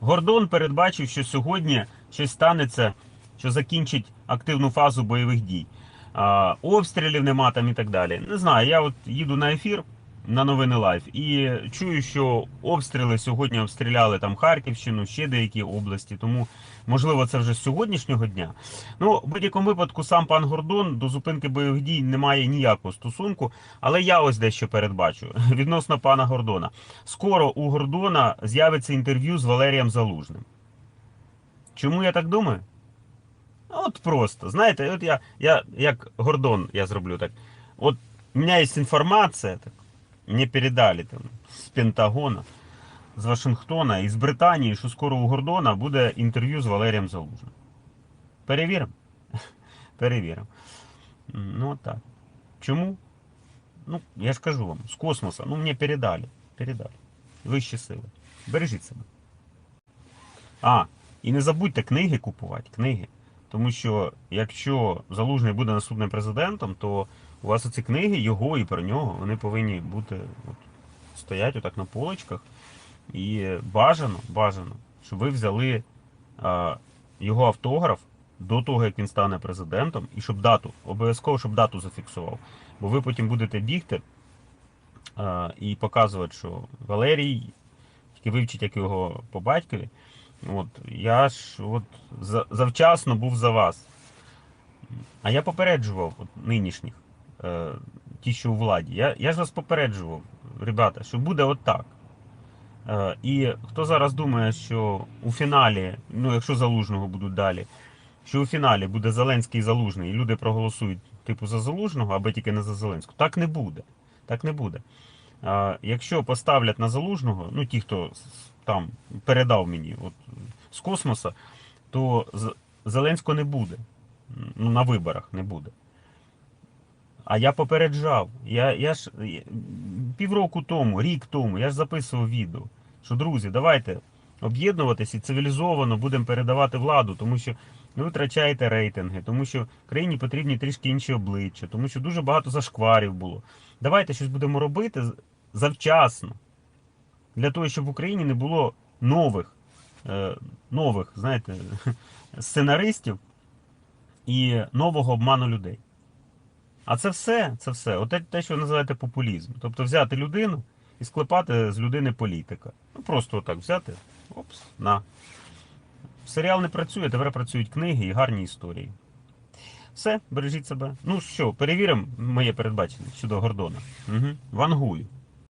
Гордон передбачив, що сьогодні щось станеться, що закінчить активну фазу бойових дій. Обстрілів нема там і так далі. Не знаю, я от їду на ефір на новини лайф і чую, що обстріли сьогодні обстріляли там Харківщину, ще деякі області. Тому можливо це вже з сьогоднішнього дня. Ну, в будь-якому випадку, сам пан Гордон до зупинки бойових дій не має ніякого стосунку, але я ось дещо передбачу відносно пана Гордона. Скоро у Гордона з'явиться інтерв'ю з Валерієм Залужним. Чому я так думаю? От просто. Знаєте, от я, я як Гордон я зроблю так. От у меня есть информация, так, мне передали там з Пентагона, з Вашингтона і з Британії, що скоро у Гордона буде інтерв'ю з Валерієм Залужним. Перевіримо? Перевіримо. Ну так. Чому? Ну, я ж кажу вам, з космоса. Ну, мені передали. Передали. Вищі сили. Бережіть себе. А, і не забудьте книги купувати. Книги. Тому що якщо Залужний буде наступним президентом, то у вас оці книги, його і про нього, вони повинні бути от, стоять отак на полочках. І бажано, бажано, щоб ви взяли а, його автограф до того, як він стане президентом, і щоб дату, обов'язково, щоб дату зафіксував. Бо ви потім будете бігти а, і показувати, що Валерій, тільки вивчить, як його по батькові. От, я ж от за- завчасно був за вас. А я попереджував от, нинішніх, е, ті, що у владі. Я, я ж вас попереджував, ребята, що буде отак. Е, і хто зараз думає, що у фіналі, ну якщо залужного будуть далі, що у фіналі буде Зеленський і Залужний, і люди проголосують типу за Залужного, аби тільки не за Зеленського, так не буде. Так не буде. Е, якщо поставлять на Залужного, ну ті, хто там передав мені от, з космоса, то Зеленського не буде. Ну, на виборах не буде. А я попереджав. Я, я ж півроку тому, рік тому, я ж записував відео, що друзі, давайте об'єднуватись і цивілізовано будемо передавати владу, тому що ви втрачаєте рейтинги, тому що країні потрібні трішки інші обличчя, тому що дуже багато зашкварів було. Давайте щось будемо робити завчасно. Для того, щоб в Україні не було нових, е, нових, знаєте, сценаристів і нового обману людей. А це все, це все. От те- що ви називаєте популізм. Тобто взяти людину і склепати з людини політика. Ну просто отак взяти. Опс, на. Серіал не працює, тепер працюють книги і гарні історії. Все, бережіть себе. Ну що, перевіримо моє передбачення щодо Гордона. Угу. Вангую.